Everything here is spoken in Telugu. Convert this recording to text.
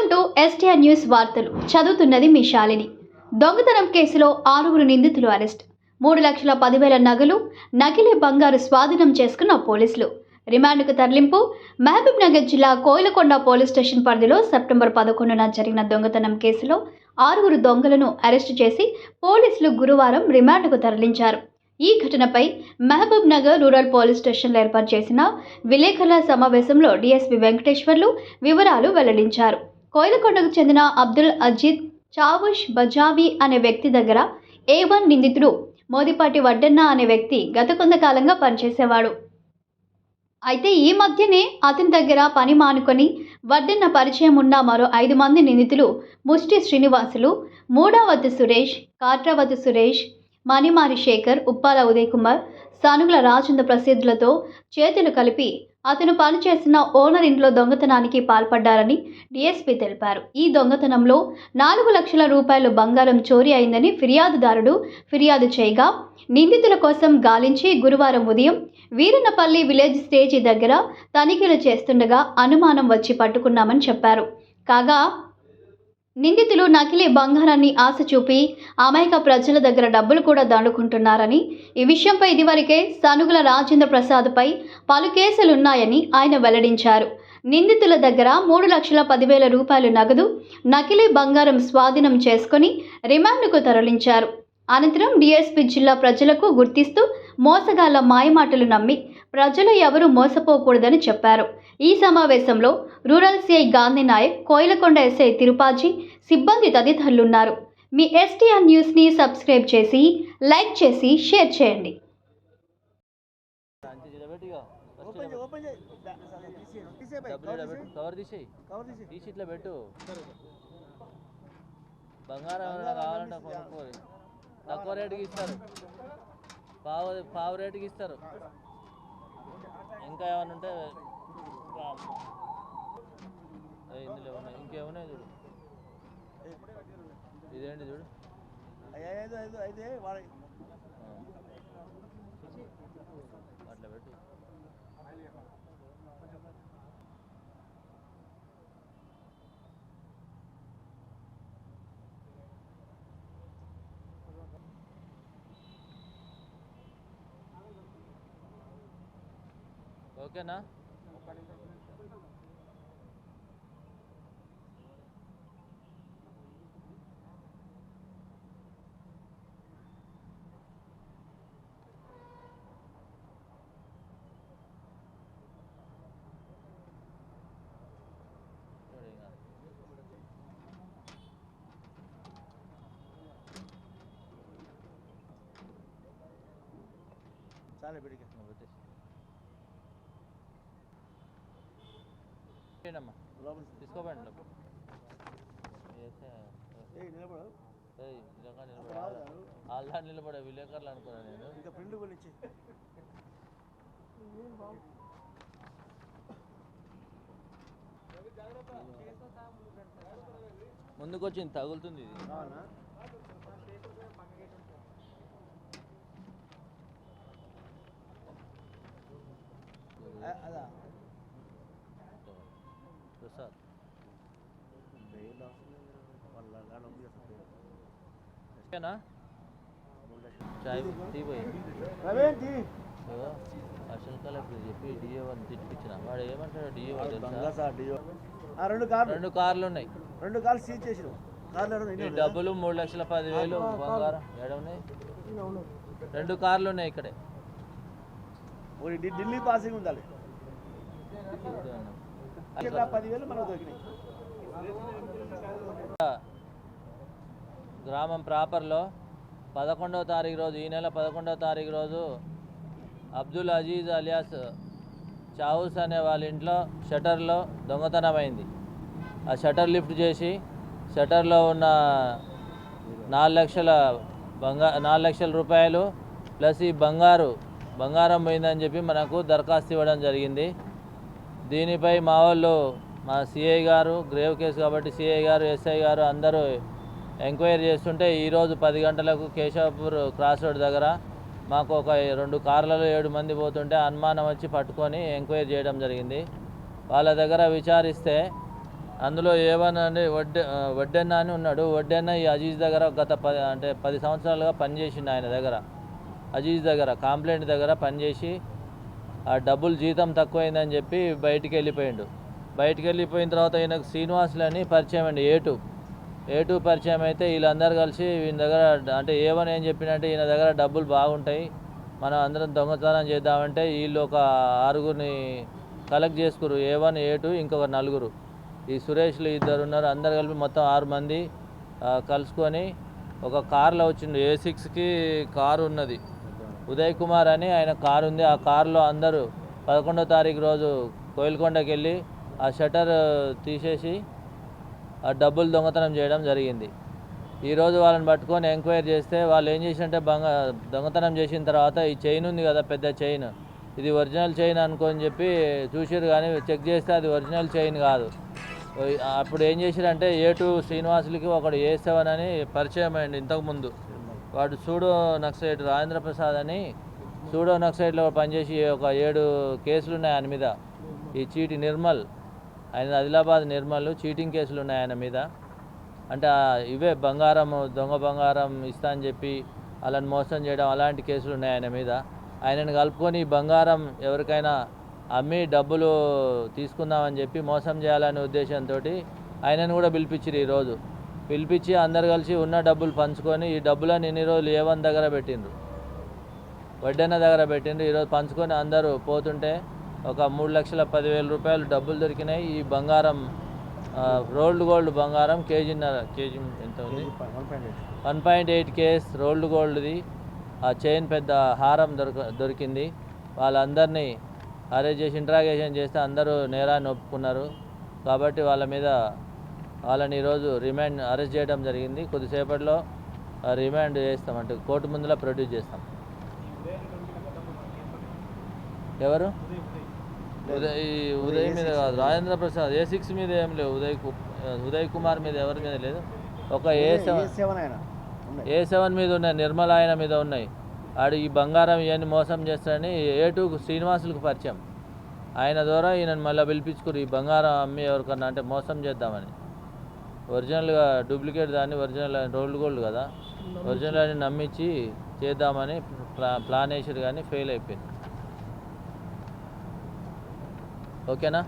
వెల్కమ్ టు ఎస్టీఆర్ న్యూస్ వార్తలు. చదువుతున్నది మీ శాలిని. దొంగతనం కేసులో ఆరుగురు నిందితులు అరెస్ట్. మూడు లక్షల పదివేల నగలు నకిలీ బంగారు స్వాధీనం చేసుకున్న పోలీసులు. రిమాండ్కు తరలింపు మహబూబ్ నగర్ జిల్లా కోయిలకొండ పోలీస్ స్టేషన్ పరిధిలో సెప్టెంబర్ పదకొండున జరిగిన దొంగతనం కేసులో ఆరుగురు దొంగలను అరెస్టు చేసి పోలీసులు గురువారం రిమాండ్కు తరలించారు. ఈ ఘటనపై మహబూబ్ నగర్ రూరల్ పోలీస్ స్టేషన్లో ఏర్పాటు చేసిన విలేకరుల సమావేశంలో డీఎస్పీ వెంకటేశ్వర్లు వివరాలు వెల్లడించారు. కోయిలకొండకు చెందిన అబ్దుల్ అజీద్ చావుష్ బజావి అనే వ్యక్తి దగ్గర ఏ వన్ నిందితుడు మోదిపాటి వడ్డన్న అనే వ్యక్తి గత కొంతకాలంగా పనిచేసేవాడు. అయితే ఈ మధ్యనే అతని దగ్గర పని మానుకొని వడ్డన్న పరిచయం ఉన్న మరో ఐదు మంది నిందితులు ముష్టి శ్రీనివాసులు మూడావతి సురేష్ కాట్రావతి సురేష్ మణిమారి శేఖర్ ఉప్పాల ఉదయ్ కుమార్ సానుగుల రాజేంద్ర ప్రసిద్ధులతో చేతులు కలిపి అతను పనిచేసిన ఓనర్ ఇంట్లో దొంగతనానికి పాల్పడ్డారని డీఎస్పీ తెలిపారు. ఈ దొంగతనంలో నాలుగు లక్షల రూపాయలు బంగారం చోరీ అయిందని ఫిర్యాదుదారుడు ఫిర్యాదు చేయగా నిందితుల కోసం గాలించి గురువారం ఉదయం వీరన్నపల్లి విలేజ్ స్టేజీ దగ్గర తనిఖీలు చేస్తుండగా అనుమానం వచ్చి పట్టుకున్నామని చెప్పారు. కాగా నిందితులు నకిలీ బంగారాన్ని ఆశ చూపి అమాయక ప్రజల దగ్గర డబ్బులు కూడా దండుకుంటున్నారని ఈ విషయంపై ఇదివరకే సనుగుల రాజేంద్ర ప్రసాద్పై పలు కేసులున్నాయని ఆయన వెల్లడించారు. నిందితుల దగ్గర మూడు లక్షల పదివేల రూపాయలు నగదు నకిలీ బంగారం స్వాధీనం చేసుకుని రిమాండ్కు తరలించారు. అనంతరం డిఎస్పీ జిల్లా ప్రజలకు గుర్తిస్తూ మోసగాళ్ళ మాయమాటలు నమ్మి ప్రజలు ఎవరూ మోసపోకూడదని చెప్పారు. ఈ సమావేశంలో rural CI Gandhi Nayak Koilakonda SI Tirupaji సిబ్బంది తదితరులున్నారు. మీ ఎస్టీఆర్ న్యూస్ని సబ్స్క్రైబ్ చేసి లైక్ చేసి షేర్ చేయండి. ఇట్లా పెట్టు. బంగారం కావాలంటే తక్కువ రేటుకి ఇస్తారు. పావు పావు రేటుకి ఇస్తారు. ఇంకా ఏమైనా ఉంటే ఏయ్, ఇందులో ఉన్నాయి ఇంకేమున్నాయి చూడు. ఇదేంటి చూడు ఐ- ఐదు ఐదు ఐదే వాడి ఆ. అట్లా పెట్టు ఓకేనా చూడు ఇంకా. చాలే బిడికి నువ్వు పెట్టేసి ఏంటమ్మా? లోపల. వేసే ఏయ్ నిలబడు. నిలబడ విలేకరులు అనుకున్నా నేను. ఇంకా ప్రింట్ కొనిచ్చి ముందుకు వచ్చింది తగులుతుంది ఇది. అదా. ఓకేనా. చాయ్ టీ పోయి. చెప్పి వాడు ఏమంటాడు రెండు కార్లు. రెండు కార్లు ఉన్నాయి. రెండు కార్లు సీజ్ చేసినాం? డబ్బులు మూడు లక్షల పదివేలు బంగారం ఏడ ఉన్నాయి రెండు కార్లు ఉన్నాయి ఇక్కడే. ఢిల్లీ పాసింగ్ ఉండాలి ఇక్కడ పదివేలు మనకు దొరికినాయి గ్రామం ప్రాపర్లో పదకొండవ తారీఖు రోజు ఈ నెల పదకొండవ తారీఖు రోజు అబ్దుల్ అజీజ్ అలియాస్ చావుస్ అనే వాళ్ళ ఇంట్లో షటర్లో దొంగతనమైంది ఆ షటర్ లిఫ్ట్ చేసి షటర్లో ఉన్న నాలుగు లక్షల బంగా నాలుగు లక్షల రూపాయలు ప్లస్ ఈ బంగారు బంగారం పోయిందని చెప్పి మనకు దరఖాస్తు ఇవ్వడం జరిగింది. దీనిపై మా వాళ్ళు మా సిఐ గారు గ్రేవ్ కేసు కాబట్టి సిఐ గారు ఎస్ఐ గారు అందరూ ఎంక్వైరీ చేస్తుంటే ఈరోజు పది గంటలకు కేశవపూర్ క్రాస్ రోడ్ దగ్గర మాకు ఒక రెండు కార్లలో ఏడు మంది పోతుంటే అనుమానం వచ్చి పట్టుకొని ఎంక్వైరీ చేయడం జరిగింది. వాళ్ళ దగ్గర విచారిస్తే అందులో ఏవన్ వడ్డె వడ్డెన్న అని ఉన్నాడు. వడ్డెన్న ఈ అజీజ్ దగ్గర గత పది అంటే పది సంవత్సరాలుగా పనిచేసిండు ఆయన దగ్గర. అజీజ్ దగ్గర కాంప్లైంట్ దగ్గర పనిచేసి ఆ డబ్బులు జీతం తక్కువైందని చెప్పి బయటికి వెళ్ళిపోయిండు. బయటికి వెళ్ళిపోయిన తర్వాత ఈయనకు శ్రీనివాసులు అని పరిచయం అండి ఏటు. ఏటు పరిచయం అయితే వీళ్ళందరూ కలిసి ఈయన దగ్గర అంటే ఏమని ఏం చెప్పినంటే ఈయన దగ్గర డబ్బులు బాగుంటాయి మనం అందరం దొంగతనం చేద్దామంటే వీళ్ళు ఒక ఆరుగురిని కలెక్ట్ చేసుకురు ఏ వన్ ఏ టూ ఇంకొక నలుగురు. ఈ సురేష్లు ఇద్దరు ఉన్నారు అందరు కలిపి మొత్తం ఆరు మంది కలుసుకొని ఒక కార్లో వచ్చిండు. ఏ సిక్స్కి కారు ఉన్నది. ఉదయ్ కుమార్ అని ఆయన కారు ఉంది. ఆ కారులో అందరూ పదకొండో తారీఖు రోజు కోయిల్కొండకి వెళ్ళి ఆ షటర్ తీసేసి ఆ డబ్బులు దొంగతనం చేయడం జరిగింది. ఈరోజు వాళ్ళని పట్టుకొని ఎంక్వైరీ చేస్తే వాళ్ళు ఏం చేసినంటే బంగ దొంగతనం చేసిన తర్వాత ఈ చైన్ ఉంది కదా పెద్ద చైన్ ఇది ఒరిజినల్ చైన్ అనుకొని చెప్పి చూసిరు కానీ చెక్ చేస్తే అది ఒరిజినల్ చైన్ కాదు. అప్పుడు ఏం చేసిరంటే ఏ టూ శ్రీనివాసులకి ఒకడు ఏ సెవెన్ అని పరిచయం అయ్యింది ఇంతకుముందు వాడు సూడో నక్సైట్ రాజేంద్ర ప్రసాద్ అని సూడో నక్సైట్లో పనిచేసి ఒక ఏడు కేసులు ఉన్నాయి ఆయన మీద. ఈ చీటి నిర్మల్ ఆయన ఆదిలాబాద్ నిర్మల్ చీటింగ్ కేసులు ఉన్నాయి ఆయన మీద. అంటే ఇవే బంగారం దొంగ బంగారం ఇస్తా అని చెప్పి వాళ్ళని మోసం చేయడం అలాంటి కేసులు ఉన్నాయి ఆయన మీద. ఆయనను కలుపుకొని బంగారం ఎవరికైనా అమ్మి డబ్బులు తీసుకుందామని చెప్పి మోసం చేయాలనే ఉద్దేశంతో ఆయనను కూడా పిలిపించారు ఈరోజు. పిలిపించి అందరు కలిసి ఉన్న డబ్బులు పంచుకొని ఈ డబ్బులను ఇన్ని రోజులు ఏవన్ దగ్గర పెట్టిండ్రు? వడ్డన్న దగ్గర పెట్టిండ్రు. ఈరోజు పంచుకొని అందరూ పోతుంటే ఒక మూడు లక్షల పదివేల రూపాయలు డబ్బులు దొరికినాయి. ఈ బంగారం రోల్డ్ గోల్డ్ బంగారం కేజీన్నర కేజీ ఎంత ఉంది? One point eight one point eight case rolled గోల్డ్ది. ఆ చైన్ పెద్ద హారం దొరక దొరికింది. వాళ్ళందరినీ అరెస్ట్ చేసి ఇంట్రాగేషన్ చేస్తే అందరూ నేరాన్ని ఒప్పుకున్నారు. కాబట్టి వాళ్ళ మీద వాళ్ళని ఈరోజు రిమాండ్ అరెస్ట్ చేయడం జరిగింది. కొద్దిసేపట్లో రిమాండ్ చేస్తాం. అంటే కోర్టు ముందులో ప్రొడ్యూస్ చేస్తాం. ఎవరు? ఉదయ్ ఈ ఉదయ్ మీద కాదు. రాజేంద్ర ప్రసాద్. ఏ సిక్స్ మీద ఏం లేవు. ఉదయ్ ఉదయ్ కుమార్ మీద ఎవరి మీద లేదు. ఒక ఏ సెవెన్ ఏ సెవెన్ మీద ఉన్నాయి. నిర్మల ఆయన మీద ఉన్నాయి. ఆడు ఈ బంగారం ఇవన్నీ మోసం చేస్తాడని ఏ టూ శ్రీనివాసులకు పరిచయం. ఆయన ద్వారా ఈయనను మళ్ళీ పిలిపించుకురు ఈ బంగారం అమ్మి ఎవరికన్నా అంటే మోసం చేద్దామని. ఒరిజినల్గా డూప్లికేట్ దాన్ని ఒరిజినల్ రోల్డ్ గోల్డ్ కదా. ఒరిజినల్ అని నమ్మించి చేద్దామని ప్లా ప్లాన్ వేసారు కానీ ఫెయిల్ అయిపోయింది. ఓకేనా?